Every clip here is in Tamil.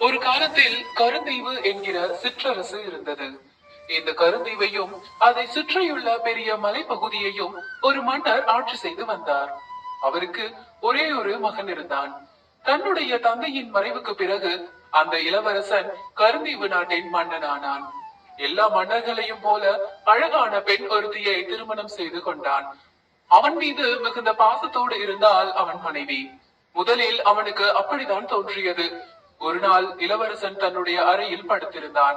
ஒரு காலத்தில் கருந்தீவு என்கிற சிற்றரசு இருந்தது. இந்த கருந்தீவையும் அதை சுற்றியுள்ள பெரிய மலைப்பகுதியையும் ஒரு மன்னர் ஆட்சி செய்து வந்தார். அவருக்கு ஒரே ஒரு மகன் இருந்தான். தன்னுடைய தந்தையின் மறைவுக்கு பிறகு அந்த இளவரசன் கருந்தீவு நாட்டின் மன்னன் ஆனான் எல்லா மன்னர்களையும் போல அழகான பெண் ஒருத்தியை திருமணம் செய்து கொண்டான். அவன் மீது மிகுந்த பாசத்தோடு இருந்தால் அவன் மனைவி. முதலில் அவனுக்கு அப்படித்தான் தோன்றியது. ஒரு நாள் இளவரசன் தன்னுடைய அறையில் படுத்திருந்தான்.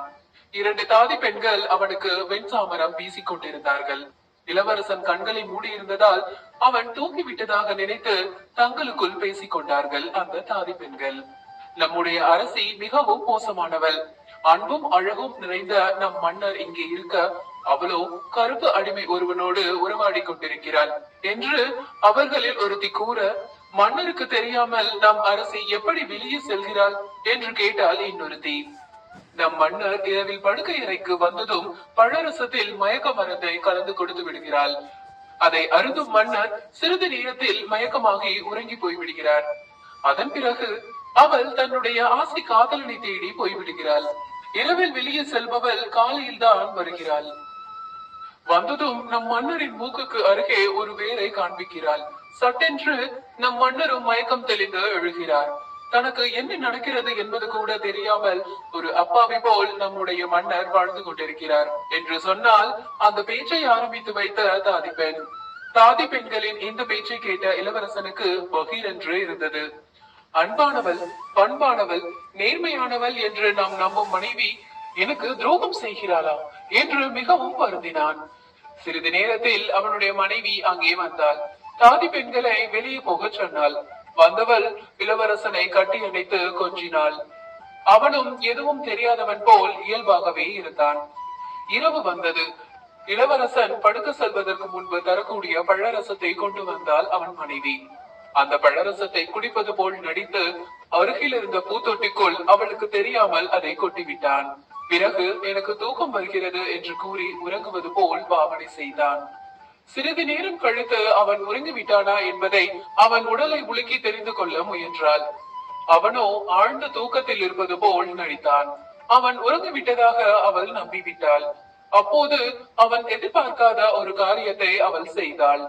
இரண்டு தாதி பெண்கள் அவனுக்கு வெண்சாமரம் வீசிக் கொண்டிருந்தார்கள். இளவரசன் கண்களை மூடியிருந்ததால் அவன் தூங்கிவிட்டதாக நினைத்து தங்களுக்குள் பேசிக் கொண்டார்கள் அந்த தாதி பெண்கள். நம்முடைய அரசி மிகவும் மோசமானவள். அன்பும் அழகும் நிறைந்த நம் மன்னர் இங்கே இருக்க அவளோ கருப்பு அடிமை ஒருவனோடு உறவாடி கொண்டிருக்கிறாள் என்று அவர்களில் ஒருத்தி கூற மன்னருக்கு தெரியாமல் நம் அரசி எப்படி வெளியே செல்கிறாள் என்று கேட்டால் இன்னொருத்தி. நம் மன்னர் இரவில் படுக்கை அறைக்கு வந்ததும் பழரசத்தில் மயக்க மரத்தை கலந்து கொடுத்து விடுகிறாள். அதை அருந்தும் மன்னர் சிறிது நேரத்தில் மயக்கமாகி உறங்கி போய்விடுகிறார் அதன் பிறகு அவள் தன்னுடைய ஆசை காதலனை தேடி போய்விடுகிறாள் இரவில் வெளியே செல்பவள் காலையில் தான் வருகிறாள். வந்ததும் நம் மன்னரின் மூக்குக்கு அருகே ஒரு வேரை காண்பிக்கிறாள். சட்டென்று நம் மன்னரும் மயக்கம் தெளிந்து எழுகிறார். தனக்கு என்ன நடக்கிறது என்பது கூட தெரியாமல் ஒரு அப்பாவி போல் நம்முடைய மன்னர் வாழ்ந்து கொண்டிருக்கிறார் என்று சொன்னால் அந்த பேச்சை ஆரம்பித்து வைத்த தாதி பெண். தாதி பெண்களின் இந்த பேச்சை கேட்ட இளவரசனுக்கு பகீரென்று இருந்தது. அன்பானவள் பண்பானவள் நேர்மையானவள் என்று நாம் நம்பும் மனைவி எனக்கு துரோகம் செய்கிறாளா என்று மிகவும் வருந்தினான். சிறிது நேரத்தில் அவனுடைய மனைவி அங்கே வந்தாள். தாதி பெண்களை வெளியே போகச் சொன்னாள். வந்தவள் இளவரசனை கட்டி அணைத்து கொஞ்சினாள். அவனும் எதுவும் தெரியாதவன் போல் இயல்பாகவே இருந்தான். இரவு வந்தது. இளவரசன் படுக்க செல்வதற்கு முன்பு தரக்கூடிய பழரசத்தை கொண்டு வந்தால் அவன் மனைவி. அந்த பழரசத்தை குடிப்பது போல் நடித்து அருகில் இருந்த பூத்தொட்டிக்குள் அவளுக்கு தெரியாமல் அதை கொட்டிவிட்டான். பிறகு எனக்கு தூக்கம் வருகிறது என்று கூறி உறங்குவது போல் பாவனை செய்தான். சிறிது நேரம் கழித்து அவன் உறங்கி விட்டானா என்பதை அவன் உடலை உலுக்கி தெரிந்து கொள்ள முயன்றாள். அவனோ ஆழ்ந்த தூக்கத்தில் இருப்பது போல் நடித்தான். அவன் உறங்கி விட்டதாக அவள் நம்பிவிட்டாள். அப்போது அவன் எதிர்பார்க்காத ஒரு காரியத்தை அவள் செய்தாள்.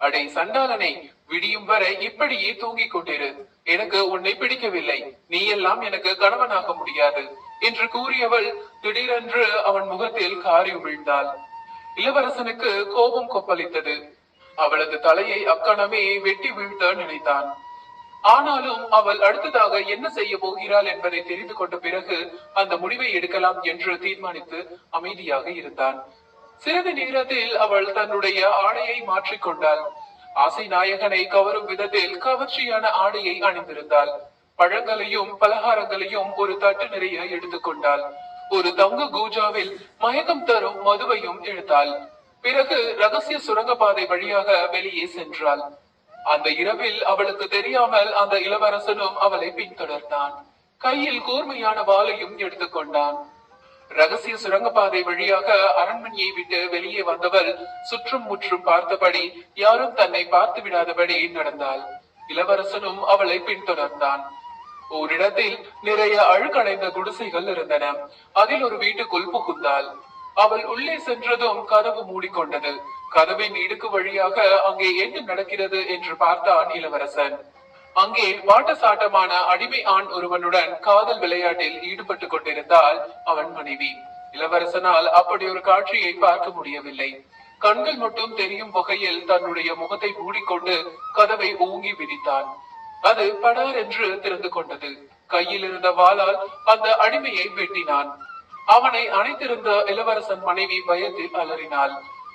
அடே சண்டாளனை விடியும் வரை இப்படியே தூங்கிக் கொண்டிரு. எனக்கு உன்னை பிடிக்கவில்லை. நீ எல்லாம் எனக்கு கணவனாக முடியாது. என்று கூறியவள் திடீரென்று அவன் முகத்தில் காரி விழுந்தாள் இளவரசனுக்கு கோபம் கொப்பளித்தது. அவளது தலையை அக்கணமே வெட்டி வீழ்த்த நினைத்தான். ஆனாலும் அவள் அடுத்ததாக என்ன செய்ய போகிறாள் என்பதை தெரிந்து கொண்ட பிறகு அந்த முடிவை எடுக்கலாம் என்று தீர்மானித்து அமைதியாக இருந்தான். சிறிது நேரத்தில் அவள் தன்னுடைய ஆடையை மாற்றிக்கொண்டாள். ஆசை நாயகனை கவரும் விதத்தில் கவர்ச்சியான ஆடையை அணிந்திருந்தாள். பழங்களையும் பலகாரங்களையும் ஒரு தட்டு நிறைய எடுத்துக்கொண்டாள். ஒரு தங்க கூஜாவில் மயக்கம் தரும் மதுவையும் இழுத்தாள் பிறகு ரகசிய சுரங்கப்பாதை வழியாக வெளியே சென்றாள். அந்த இரவில் அவளுக்கு தெரியாமல் அந்த இளவரசனும் அவளை பின்தொடர்ந்தான். கையில் கூர்மையான வாளையும் எடுத்துக்கொண்டான். ரகசிய சுரங்கப்பாதை வழியாக அரண்மனையை விட்டு வெளியே வந்தவள் சுற்றும் முற்றும் பார்த்தபடி யாரும் தன்னை பார்த்து விடாதபடி நடந்தாள். இளவரசனும் அவளை பின்தொடர்ந்தான். ஓரிடத்தில் நிறைய அழுக்கடைந்த குடிசைகள் இருந்தன. அதில் ஒரு வீட்டுக்குள் புகுந்தாள். அவள் உள்ளே சென்றதும் கதவு மூடிக்கொண்டது. கதவின் இடுக்கு வழியாக அங்கே என்ன நடக்கிறது என்று பார்த்தான் இளவரசன். அங்கே வாட்டசாட்டமான அடிமை ஆண் ஒருவனுடன் காதல் விளையாட்டில் ஈடுபட்டு கொண்டிருந்தால் அவன் மனைவி. இளவரசனால் அப்படி ஒரு காட்சியை பார்க்க முடியவில்லை. கண்கள் மட்டும் தெரியும் வகையில் தன்னுடைய முகத்தை மூடிக்கொண்டு கதவை ஓங்கி விதித்தான் அது படார் என்று திறந்து கொண்டது. கையில் இருந்த வாளால் அந்த அடிமையை வெட்டினான். அவனை அணைத்திருந்த இளவரசன் மனைவி பயத்தில் அலறினாள்.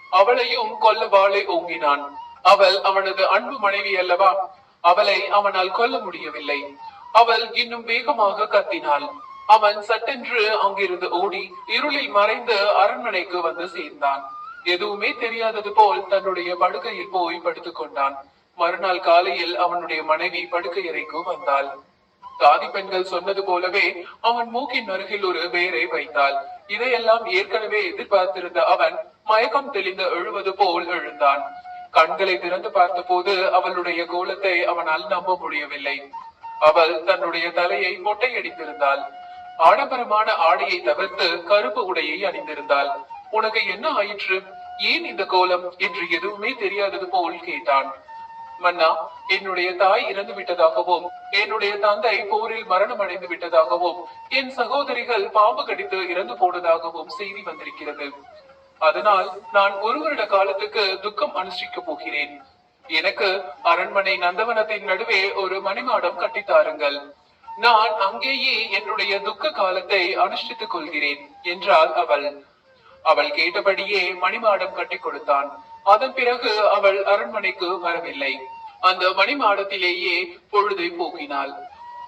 அவளையும் கொல்ல வாளை ஓங்கினான். அவள் அவனது அன்பு மனைவி அல்லவா? அவளை அவனால் கொல்ல முடியவில்லை. அவள் இன்னும் வேகமாக கத்தினாள். அவன் சட்டென்று அங்கிருந்து ஓடி இருளில் மறைந்து அரண்மனைக்கு வந்து சேர்ந்தான். எதுவுமே தெரியாதது போல் தன்னுடைய படுக்கையில் போய் படுத்துக் கொண்டான் மறுநாள் காலையில் அவனுடைய மனைவி படுக்கை அறைக்கு வந்தாள். தாதி பெண்கள் சொன்னது போலவே அவன் மூக்கின் அருகில் ஒரு வேரை வைத்தாள். இதையெல்லாம் ஏற்கனவே எதிர்பார்த்திருந்த அவன் மயக்கம் தெளிந்து எழுவது போல் எழுந்தான். கண்களை திறந்து பார்த்தபோது அவளுடைய கோலத்தை அவனால் நம்ப முடியவில்லை. அவள் தன்னுடைய தலையை மொட்டையடித்திருந்தாள். ஆடம்பரமான ஆடையை தவிர்த்து கருப்பு உடையை அணிந்திருந்தாள். உனக்கு என்ன ஆயிற்று? ஏன் இந்த கோலம்? என்று எதுவுமே தெரியாதது போல் கேட்டான். மன்னா என்னுடைய தாய் இறந்து விட்டதாகவும் என்னுடைய தந்தை போரில் மரணம் அடைந்து விட்டதாகவும் என் சகோதரிகள் பாம்பு கடித்து இறந்து போனதாகவும் செய்தி வந்திருக்கிறது. அதனால் நான் ஒரு வருட காலத்துக்கு துக்கம் அனுஷ்டிக்க போகிறேன். எனக்கு அரண்மனை நந்தவனத்தின் நடுவே ஒரு மணிமாடம் கட்டித்தாருங்கள் நான் அங்கேயே என்னுடைய துக்க காலத்தை அனுஷ்டித்துக் கொள்கிறேன் என்றாள் அவள். அவள் கேட்டபடியே மணிமாடம் கட்டி கொடுத்தான். அதன் பிறகு அவள் அரண்மனைக்கு வரவில்லை. அந்த மணிமாடத்திலேயே பொழுதை போக்கினாள்.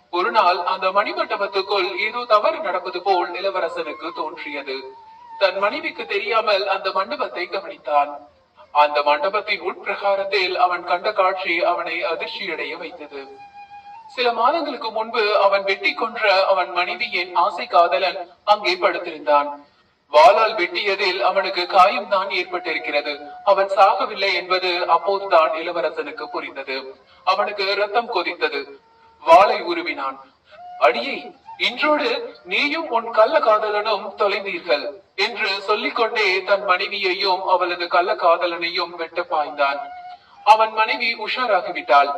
ஒரு நாள் அந்த மணிமண்டபத்துக்குள் ஏதோ தவறு நடப்பது போல் இளவரசனுக்கு தோன்றியது. தன் மனைவிக்கு தெரியாமல் அந்த மண்டபத்தை கவனித்தான். அந்த மண்டபத்தின் உட்பிரகாரத்தில் அவன் கண்ட காட்சி அவனை அதிர்ச்சியடைய வைத்தது. சில மாதங்களுக்கு முன்பு அவன் வெட்டி கொன்ற அவன் மனைவியின் ஆசை காதலன் அங்கே படுத்திருந்தான். வாளால் வெட்டியதில் அவனுக்கு காயம் தான் ஏற்பட்டிருக்கிறது. அவன் சாகவில்லை என்பது அப்போதுதான் இளவரசனுக்கு புரிந்தது. அவனுக்கு ரத்தம் கொதித்தது. வாளை உருவினான். அடியே இன்றோடு நீயும் உன் கள்ள காதலனும் தொலைந்தீர்கள் என்று சொல்லிக்கொண்டே தன் மனைவியையும் அவளது கள்ள காதலனையும் வெட்ட பாய்ந்தான். அவன் மனைவி உஷாராகிவிட்டாள்.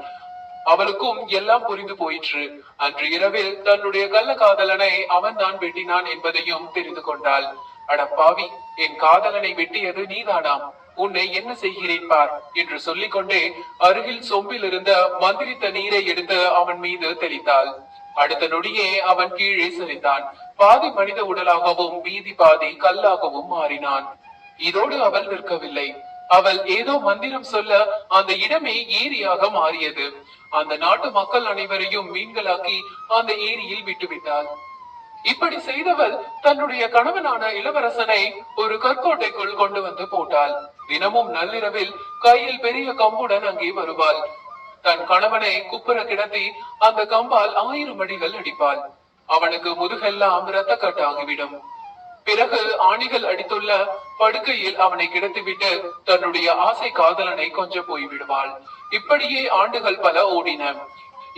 அவளுக்கும் எல்லாம் புரிந்து போயிற்று. அன்று இரவில் தன்னுடைய கள்ள காதலனை அவன் தான் வெட்டினான் என்பதையும் தெரிந்து கொண்டாள். அட பாவி என் காதலனை வெட்டியது நீதானாம். உன்னை என்ன செய்கிறேன் பார்? என்று சொல்லிக்கொண்டே அருகில் சொம்பில் இருந்த மந்திரித்த நீரை எடுத்து அவன் மீது தெளித்தாள். அடுத்த நொடியே அவன் கீழே சரிந்தான் பாதி மனித உடலாகவும் மீதி பாதி கல்லாகவும் மாறினான். இதோடு அவள் நிற்கவில்லை. அவள் ஏதோ மந்திரம் சொல்ல அந்த இடமே ஏரியாக மாறியது. அந்த நாட்டு மக்கள் அனைவரையும் மீன்களாக்கி அந்த ஏரியில் விட்டுவிட்டாள். இப்படி செய்தவள் தன்னுடைய கணவனான இளவரசனை ஒரு கற்கோட்டைக்குள் கொண்டு வந்து போட்டாள். தினமும் நள்ளிரவில் கையில் பெரிய கம்புடன் அங்கே வருவாள். தன் கணவனை குப்புற கிடத்தி அந்த கம்பால் ஆயிரம் அடிகள் அடிப்பாள். அவனுக்கு முதுகெல்லாம் இரத்த கட்டாகிவிடும் பிறகு ஆணிகள் அடித்துள்ள படுக்கையில் அவனை கிடத்திவிட்டு தன்னுடைய ஆசை காதலனை கொஞ்சம் போய்விடுவாள். இப்படியே ஆண்டுகள் பல ஓடின.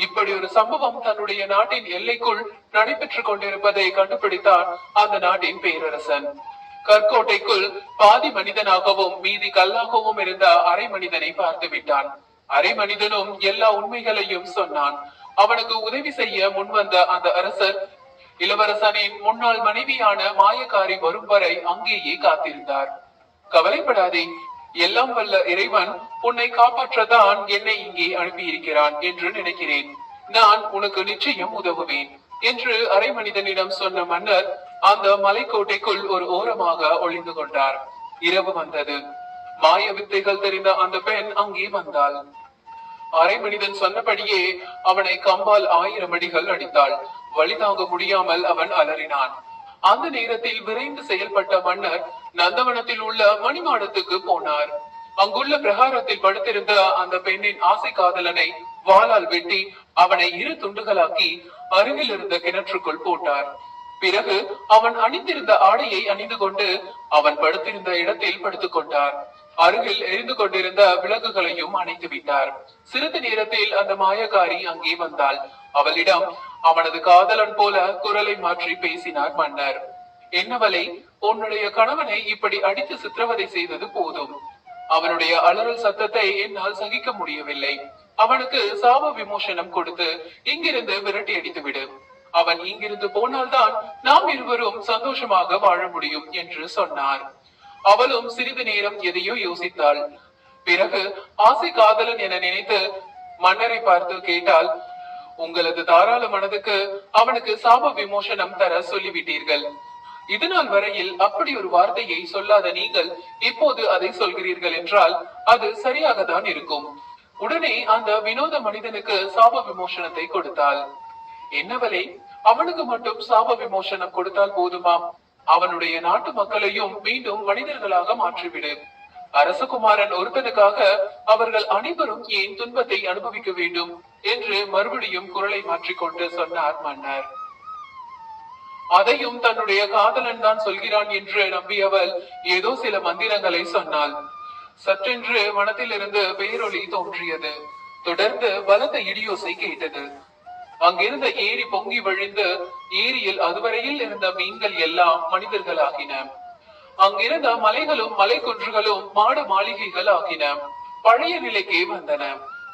இப்படி ஒரு சம்பவம் தன்னுடைய நாட்டின் எல்லைக்குள் நடைபெற்றுக் கொண்டிருப்பதை கண்டுபிடித்தார் அந்த நாட்டின் பேரரசன். கற்கோட்டைக்குள் பாதி மனிதனாகவும் மீதி கல்லாகவும் இருந்த அரை மனிதனை பார்த்து விட்டான். அரை மனிதனும் எல்லா உண்மைகளையும் சொன்னான். அவனுக்கு உதவி செய்ய முன்வந்த அந்த அரசர் இளவரசனின் முன்னாள் மனைவியான மாயக்காரி வரும் வரை அங்கேயே காத்திருந்தார். கவலைப்படாதே எல்லாம் வல்ல இறைவன் உன்னை காப்பாற்றதான் என்னை இங்கே அனுப்பியிருக்கிறான் என்று நினைக்கிறேன். நான் உனக்கு நிச்சயம் உதவுவேன் என்று அரை மனிதனிடம் சொன்ன மன்னர் அந்த மலைக்கோட்டைக்குள் ஒரு ஓரமாக ஒளிந்து கொண்டார். இரவு வந்தது. மாய வித்தைகள் தெரிந்த அந்த பெண் அங்கே வந்தாள். அரை மனிதன் சொன்னபடியே அவனை கம்பால் ஆயிரம் அடிகள் அடித்தாள். வழி தாங்க முடியாமல் அவன் அலறினான். அந்த நேரத்தில் விரைந்து செயல்பட்ட மன்னர் நந்தவனத்தில் உள்ள மணிமாடத்துக்கு போனார். அங்குள்ள பிரகாரத்தில் படுத்திருந்த அந்த பெண்ணின் ஆசை காதலனை வாளால் வெட்டி அவனை இரு துண்டுகளாக்கி அருகில் இருந்த கிணற்றுக்குள் போட்டார். பிறகு அவன் அணிந்திருந்த ஆடையை அணிந்து கொண்டு அவன் படுத்திருந்த இடத்தில் படுத்துக் கொண்டார். அருகில் எரிந்து கொண்டிருந்த விளக்குகளையும் அணைத்து விட்டார். சிறிது நேரத்தில் அந்த மாயக்காரி அங்கே வந்தாள். அவளிடம் அவனது காதலன் போல குரலை மாற்றி பேசினார் மன்னர். என்னவளை உன்னுடைய கணவனை இப்படி அடித்து சித்திரவதை செய்தது போதும். அவனுடைய அலறல் சத்தத்தை என்னால் சகிக்க முடியவில்லை. அவனுக்கு சாப விமோசனம் கொடுத்து இங்கிருந்து விரட்டி அடித்து விடு. அவன் இங்கிருந்து போனால்தான் நாம் இருவரும் சந்தோஷமாக வாழ முடியும் என்று சொன்னார். அவளும் சிறிது நேரம் எதையோ யோசித்தாள். பிறகு ஆசை காதலன் என நினைத்து மன்னரை பார்த்து கேட்டால் உங்களது தாராள மனதுக்கு அவனுக்கு சாப விமோசனம் தர சொல்லிவிட்டீர்கள். இதுநாள் வரையில் அப்படி ஒரு வார்த்தையை சொல்லாத நீங்கள் இப்போது அதை சொல்கிறீர்கள் என்றால் அது சரியாகத்தான் இருக்கும். உடனே அந்த வினோத மனிதனுக்கு சாப விமோசனத்தை கொடுத்தாள் என்னவளே அவனுக்கு மட்டும் சாப விமோசனம் கொடுத்தால் போதுமாம். அவனுடைய நாட்டு மக்களையும் மீண்டும் மனிதர்களாக மாற்றிவிடு. அரசகுமாரன் ஒருத்தனுக்காக அவர்கள் அனைவரும் ஏன் துன்பத்தை அனுபவிக்க வேண்டும் என்று மறுபடியும் குரலை மாற்றிக்கொண்டு சொன்னார் மன்னர். அதையும் தன்னுடைய காதலன் தான் சொல்கிறான் என்று நம்பியவள் ஏதோ சில மந்திரங்களை சொன்னாள். சற்றென்று மனத்திலிருந்து பேரொளி தோன்றியது. தொடர்ந்து பலத்த இடியோசை கேட்டது. அங்கிருந்த ஏரி பொங்கி வழிந்து ஏரியில் அதுவரையில் இருந்த மீன்கள் எல்லாம் மனிதர்களாகின. அங்கிருந்த மலைகளும் மலைக்குன்றுகளும் மாட மாளிகைகள் ஆகின பழைய நிலைக்கே வந்தன.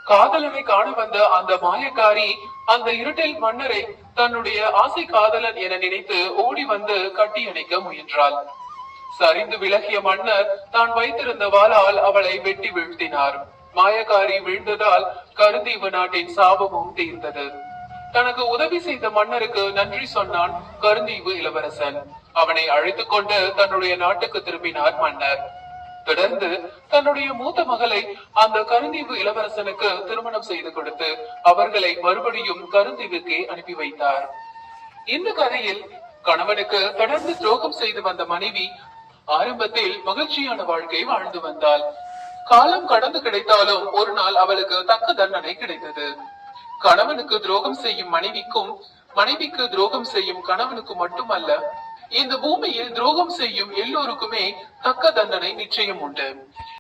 காதலனை காண வந்த அந்த மாயக்காரி அந்த இருட்டில் மன்னரை தன்னுடைய ஆசை காதலன் என நினைத்து ஓடி வந்து கட்டி அணைக்க முயன்றாள். சரிந்து விலகிய மன்னர் தான் வைத்திருந்த வாளால் அவளை வெட்டி வீழ்த்தினார். மாயக்காரி வீழ்ந்ததால் கருந்தீவு நாட்டின் சாபமும் தீர்ந்தது. தனக்கு உதவி செய்த மன்னருக்கு நன்றி சொன்னான் கருந்தீவு இளவரசன். அவனை அழைத்துக் கொண்டு தன்னுடைய நாட்டுக்கு திரும்பினார் மன்னர். தொடர்ந்து தன்னுடைய மூத்த மகளை அந்த கருந்தீவு இளவரசனுக்கு திருமணம் செய்து கொடுத்து அவர்களை மறுபடியும் கருந்தீவுக்கே அனுப்பி வைத்தார். இந்த கதையில் கணவனுக்கு தொடர்ந்து துரோகம் செய்து வந்த மனைவி ஆரம்பத்தில் மகிழ்ச்சியான வாழ்க்கை வாழ்ந்து வந்தாள். காலம் கடந்து கிடைத்தாலும் ஒரு நாள் அவளுக்கு தக்க தண்டனை கிடைத்தது. கணவனுக்கு துரோகம் செய்யும் மனைவிக்கும் மனைவிக்கு துரோகம் செய்யும் கணவனுக்கு மட்டுமல்ல இந்த பூமியில் துரோகம் செய்யும் எல்லோருக்குமே தக்க தண்டனை நிச்சயம் உண்டு.